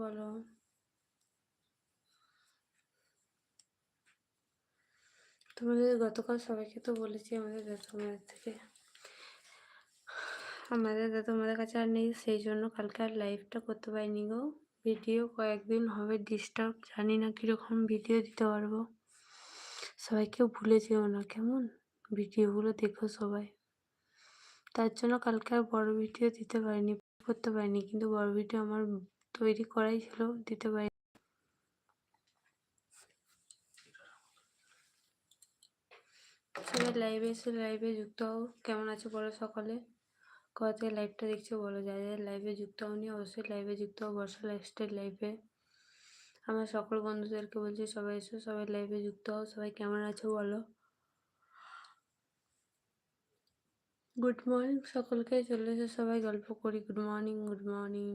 বলো। তোমাদের গতকাল সবাইকে তো বলেছি আমাদের তোমাদের থেকে। আমাদের তোমাদের কাছে আর নেই, সেই জন্য কালকে আর লাইভটা করতে পারিনি গো। ভিডিও কয়েকদিন হবে ডিস্টার্ব জানি না কীরকম ভিডিও দিতে পারব। সবাইকেও ভুলে যেও না, কেমন? ভিডিওগুলো দেখো সবাই। তার জন্য কালকে আর বড় ভিডিও দিতে পারিনি, করতে পারিনি, কিন্তু বড় ভিডিও আমার তৈরি করাই ছিল দিতে পারি। সবাই লাইভে এসে লাইভে যুক্ত হও। কেমন আছো বলো সকালে? কোথা থেকে লাইভটা দেখছ বলো। যা যা লাইভে যুক্ত হওনি, অবশ্যই লাইভে যুক্ত হও বর্ষা লাইফস্টাইল লাইভে আমার সকল বন্ধুদেরকে বলছি, সবাই এসো, সবাই লাইভে যুক্ত হও। সবাই কেমন আছো বলো? গুড মর্নিং সকলকে। চলে এসে সবাই, গল্প করি। গুড মর্নিং গুড মর্নিং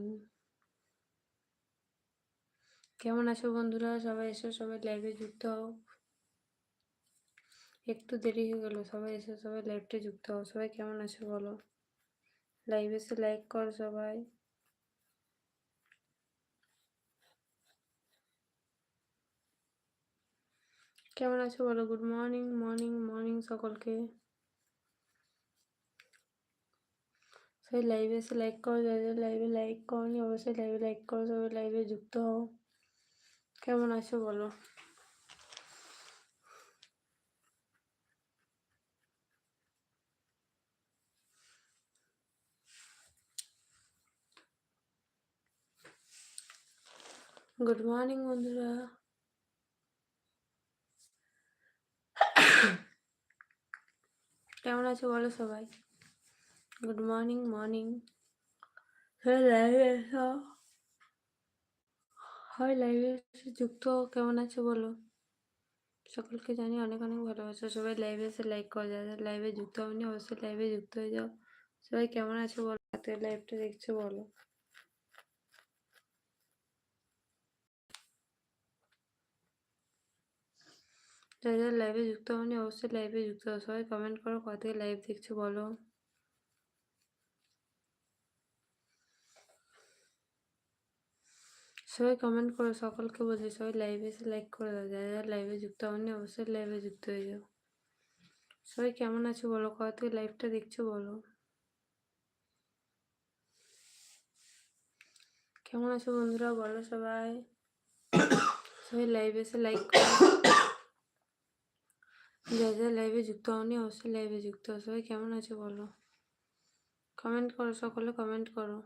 কেমন আছো বন্ধুরা? সবাই এসো, সবাই লাইভে যুক্ত হও। একটু দেরি হয়ে গেল, সবাই এসে, সবাই লাইভটা যুক্ত হও। সবাই কেমন আছো বলো? লাইভ এসে লাইক করো সবাই। কেমন আছো বলো? গুড মর্নিং মর্নিং মর্নিং সকলকে। সবাই লাইভে এসে লাইক করো যাদের লাইভে লাইক করনি, অবশ্যই লাইভে লাইক করো, সবাই লাইভে যুক্ত হও। কেমন আছো বলো? গুড মর্নিং বন্ধুরা। কেমন আছো বলো সবাই? গুড মর্নিং মর্নিং লাইভে এসো হয় লাইভে এসে যুক্ত কেমন আছে বলো? সকলকে জানি অনেক অনেক ভালোবাসা। সবাই লাইভে এসে লাইক করে। যাদের লাইভে যুক্ত হয়নি অবশ্যই লাইভে যুক্ত হয়ে যাও। সবাই কেমন আছে বলো? হাতে লাইভটা দেখছ বলো? যারা যারা লাইভে যুক্ত হয়নি অবশ্যই লাইভে যুক্ত সবাই কমেন্ট করো থেকে লাইভ দেখছ বলো? সবাই কমেন্ট করো, সকলকে বলছি সবাই লাইভে এসে লাইক করে দাও। যারা যারা লাইভে যুক্ত হয়নি অবশ্যই লাইভে যুক্ত হয়ে যাও। সবাই কেমন আছো বলো? কোথা থেকে লাইভটা দেখছ বলো? কেমন আছো বন্ধুরা বলো সবাই? সবাই লাইভে এসে লাইক যা যা লাইভে যুক্ত হওনি, অবশ্যই লাইভে যুক্ত সবাই কেমন আছো বলো? কমেন্ট করো, সকলে কমেন্ট করো।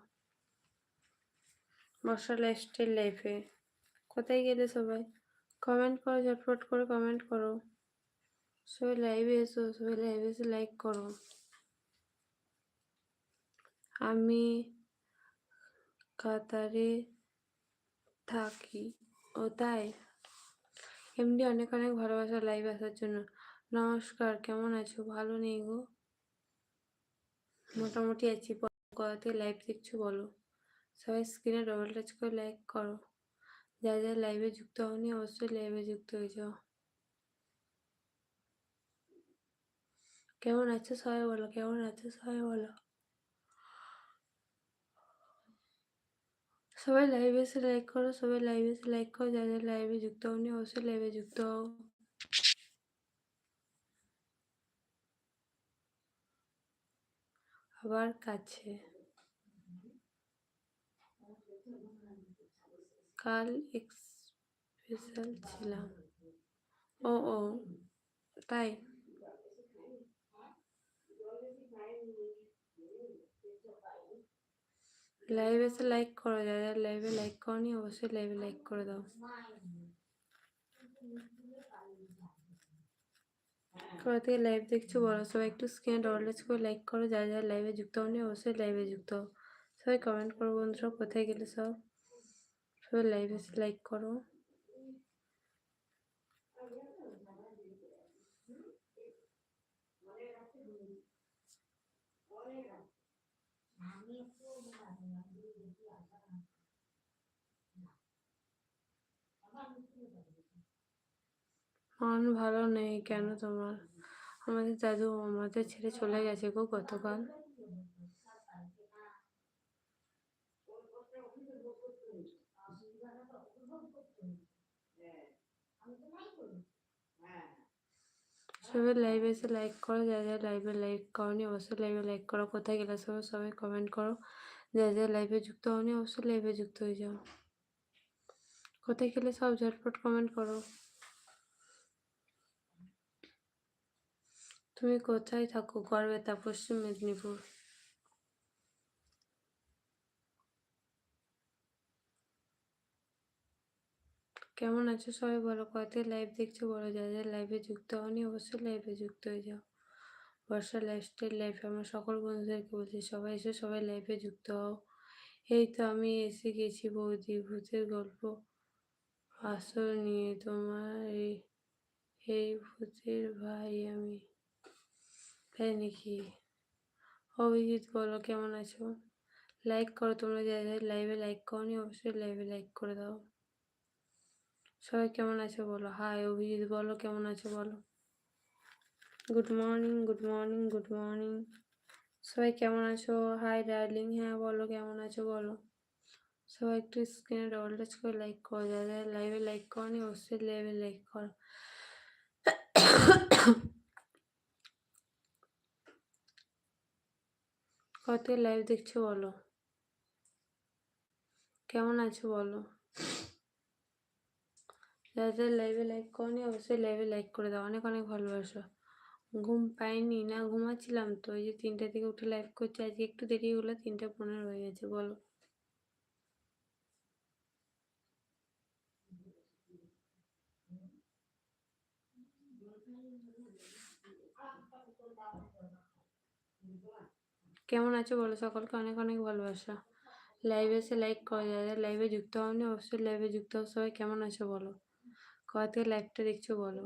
বর্ষা লাইফস্টাইল লাইফে। কোথায় গেলে সবাই? কমেন্ট করো ঝটফট করে কমেন্ট করো। সবাই লাইভে এসো, সবাই লাইভে এসে লাইক করো। আমি কাতারে থাকি। ও তাই? এমনি অনেক অনেক ভালোবাসা লাইভ আসার জন্য। নমস্কার, কেমন আছো? ভালো নেই গো? মোটামুটি আছি। কোথা লাইভ দেখছ, বলো। সবাই স্ক্রিনে ডবল টাচ করে লাইক করো। যা যা লাইভে যুক্ত হওনি, অবশ্যই লাইভে যুক্ত হয়ে যাও। কেমন আছো সবাই বলো, কেমন আছো সবাই বলো। সবাই লাইভে এসে লাইক করো, সবাই লাইভে এসে লাইক করো। যা যা লাইভে যুক্ত হওনি, অবশ্যই লাইভে যুক্ত হও। আবার কাছে। কাল এক্সপেশাল ছিলাম ও ও তাই লাইভ এসে লাইক করো যারা লাইভে লাইক করনি অবশ্যই লাইভে লাইক করে দাও কোথা থেকে লাইভ দেখছ বলো সবাই একটু স্ক্রিনে ডবল করে লাইক করো যারা যারা লাইভে যুক্ত হওনি অবশ্যই লাইভে যুক্ত সবাই কমেন্ট করো বন্ধুরা কোথায় গেলে সব সবাই লাইভ লাইক করো মন ভালো নেই কেন তোমার? আমাদের দাদু আমাদের ছেড়ে চলে গেছে গো গতকাল। সবাই লাইভ এসে লাইক করো, যা যা লাইভে লাইক করনি অবশ্যই লাইভে লাইক করো। কোথায় গেলে সবাই সবাই কমেন্ট করো। যা যা লাইভে যুক্ত হওনি অবশ্যই লাইভে যুক্ত হয়ে যাও। কোথায় গেলে সব ঝটপট কমেন্ট করো। তুমি কোথায় থাকো? গর্বে তা পশ্চিম মেদিনীপুর। কেমন আছো সবাই? বলো কতই লাইভ দেখছ? বলো যা যা লাইভে যুক্ত হওনি, অবশ্যই লাইভে যুক্ত হয়ে যাও। বর্ষা লাইফস্টাইল লাইফে আমার সকল বন্ধুদেরকে বলছি, সবাই এসে, সবাই লাইভে যুক্ত হও। এই তো আমি এসে গেছি বৌদি ভূতের গল্প। আসর নিয়ে তোমার এই এই ভূতের ভাই আমি। তাই নাকি? অভিজিৎ, বলো, কেমন আছো? লাইক করো তোমরা যা যা লাইভে লাইক করনি, অবশ্যই লাইভে লাইক করে দাও। সবাই কেমন আছো বলো? হাই অভিজিৎ বলো, কেমন আছো বলো? Good morning good morning good morning সবাই কেমন আছো? হাই ডার্লিং হ্যাঁ বলো, কেমন আছো বলো? সবাই একটু স্ক্রিনে ডবল টাচ করে লাইক করো যা যা লাইভে লাইক করনি, অবশ্যই লাইভে লাইক করো। কত লাইভ দেখছ বলো? কেমন আছো বলো? যাদের লাইভে লাইক করনি, অবশ্যই লাইভে লাইক করে দাও। অনেক অনেক ভালোবাসো। ঘুম পাইনি, না ঘুমাচ্ছিলাম তো, এই যে তিনটে থেকে উঠে লাইভ করছি। আজকে একটু দেরি হলো, তিনটে পনেরো হয়ে গেছে, বলো। কেমন আছো বলো? সকলকে অনেক অনেক ভালোবাসা। লাইভে এসে লাইক করা যায় লাইভে যুক্ত হওনি, অবশ্যই লাইভে যুক্ত হও। সবাই কেমন আছো বলো? থেকে লাইভটা দেখছ বলো?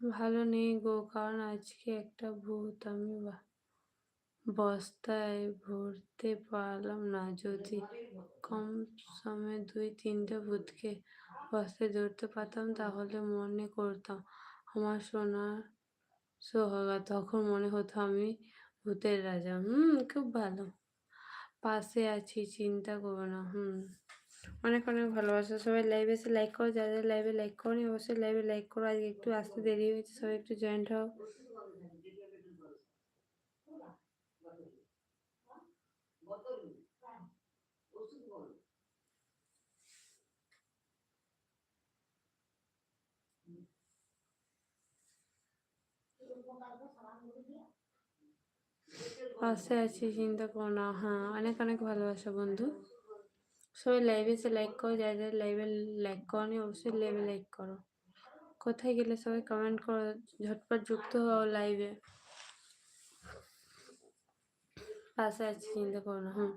ভালো নেই গো, কারণ আজকে একটা ভূত, আমি বস্তায় ভরতে পারলাম না। যদি কম সময়ে দুই তিনটে ভূতকে বস্তায় ধরতে পারতাম, তাহলে মনে করতাম আমার সোনার সোহাগা, তখন মনে হতো আমি ভূতের রাজা। হুম, খুব ভালো। পাশে আছি, চিন্তা করো না, হুম। অনেক অনেক ভালোবাসা। সবাই লাইভ এসে লাইক করো। যাদের লাইভে লাইক করো অবশ্যই লাইভে লাইক করো। আজকে একটু আসতে দেরি হয়েছে, সবাই একটু জয়েন্ট হও। পাশে আছি, চিন্তা করো না। হ্যাঁ অনেক অনেক ভালোবাসা বন্ধু। সবাই লাইভে এসে লাইক করো যারা যারা লাইভে লাইক করনি অবশ্যই লাইভে লাইক করো। কোথায় গেলে সবাই কমেন্ট করো, ঝটপট যুক্ত হও লাইভে পাশে আছি, চিন্তা করো না হুম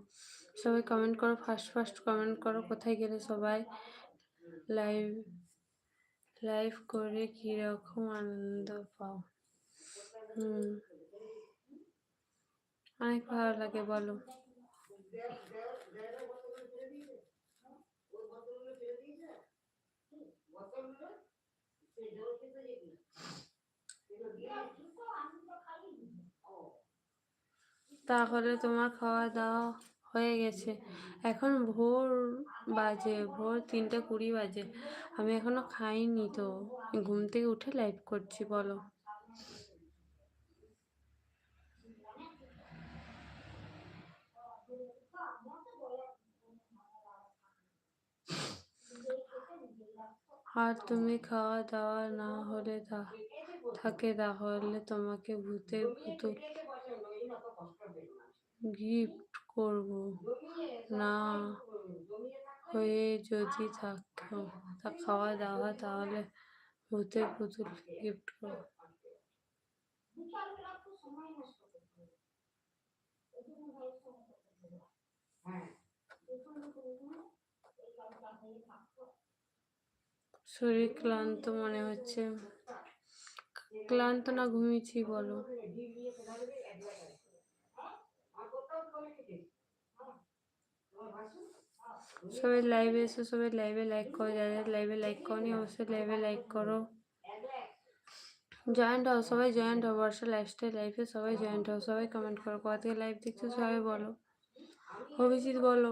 সবাই কমেন্ট করো ফার্স্ট ফার্স্ট কমেন্ট করো, কোথায় গেলে সবাই লাইভ লাইভ করে কীরকম আনন্দ পাও। হুম। অনেক ভালো লাগে, বলো। তাহলে তোমার খাওয়া দাওয়া হয়ে গেছে। এখন ভোর বাজে, ভোর তিনটে কুড়ি বাজে। আমি এখনও খাইনি তো। ঘুম থেকে উঠে লাইভ করছি, বলো। আর তুমি খাওয়া দাওয়া না হলে থাকে তাহলে তোমাকে ভূতের পুতুল গিফট করব। না হয়ে যদি থাকো, তা খাওয়া দাওয়া তাহলে ভূতের পুতুল গিফট করব। শরীর ক্লান্ত মনে হচ্ছে। ক্লান্ত না ঘুমিয়েছি বলো। সবাই লাইভে এসো, সবাই লাইভে লাইক করো যাদের লাইভে লাইক করনি অবশ্যই লাইভে লাইক করো। জয়েন্ট হও, সবাই জয়েন্ট হও, বর্ষা লাইফস্টাইল লাইফে সবাই জয়েন্ট হও, সবাই কমেন্ট করো। কোথা লাইভ দেখছ সবাই বলো। অভিজিৎ বলো।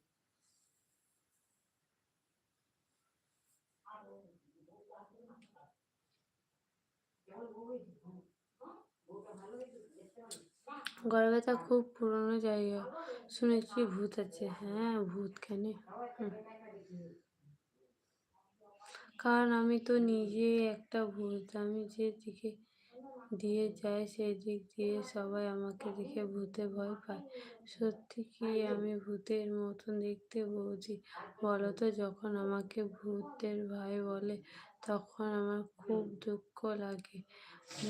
ব্যথা খুব পুরনো জায়গা। শুনেছি ভূত আছে। হ্যাঁ ভূত কেন? কারণ আমি তো নিজে একটা ভূত। আমি যে দিকে দিয়ে যাই, সেই দিক দিয়ে সবাই আমাকে দেখে ভূতে ভয় পায়। সত্যি কি আমি ভূতের মতন দেখতে বৌদি বলো তো যখন আমাকে ভূতের ভাই বলে, তখন আমার খুব দুঃখ লাগে।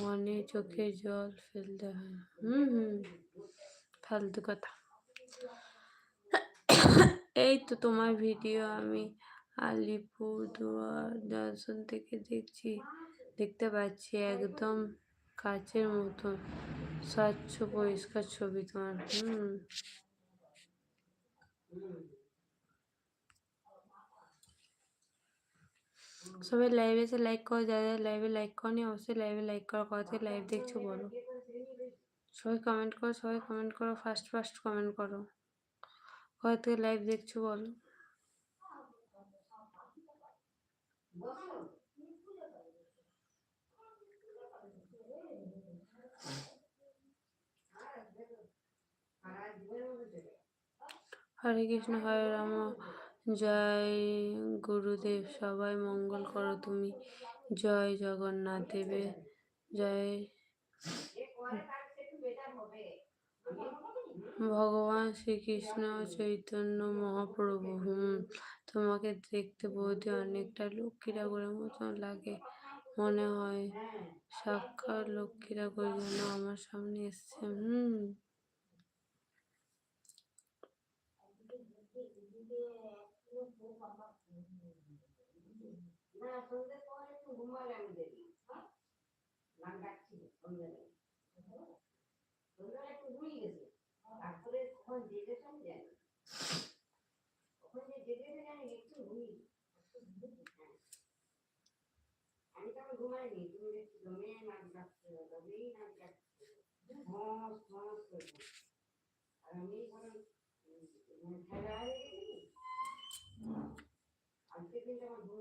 মনে চোখে জল ফেলতে হয়। হুম হুম, ফালতু কথা। এই তো তোমার ভিডিও আমি আলিপুরদুয়ার দর্শন থেকে দেখছি, দেখতে পাচ্ছি একদম কাচের মতন স্বচ্ছ পরিষ্কার ছবি তোমার। হুম। সবাই লাইভে এসে লাইক করো যারা লাইভে লাইক করনি অবশ্যই লাইভে লাইক করো কথা লাইভ দেখছ বলো সবাই কমেন্ট করো সবাই কমেন্ট করো ফার্স্ট ফার্স্ট কমেন্ট করো কোথা থেকে লাইভ দেখছ বলো হরে কৃষ্ণ হরে রাম জয় গুরুদেব, সবাই মঙ্গল করো তুমি। জয় জগন্নাথ দেবে, জয় ভগবান শ্রীকৃষ্ণ চৈতন্য মহাপ্রভু। হুম, তোমাকে দেখতে বৌদি অনেকটা লক্ষ্মী ঠাকুরের মতন লাগে। মনে হয় সাক্ষাৎ লক্ষ্মী ঠাকুর যেন আমার সামনে এসছে। হুম। সন্ধ্যের পর একটু ঘুমালে আমি দেখি। হ্যাঁ? নাম ডাকছিল সন্ধ্যাবেলা সন্ধ্যাবেলা একটু ঘুমিয়ে গেছে। তারপরে কখন জেগেছে আমি জানি কখন যে জেগেছে জানি একটু ঘুমিয়ে আমি তখন ঘুমাইনি, তুমি দেখছি জমে নাম ডাকছে তবেই নাম ডাকছিল হস হস আর আমি বললাম মানে খেলা আজকের দিনটা আমার ঘুম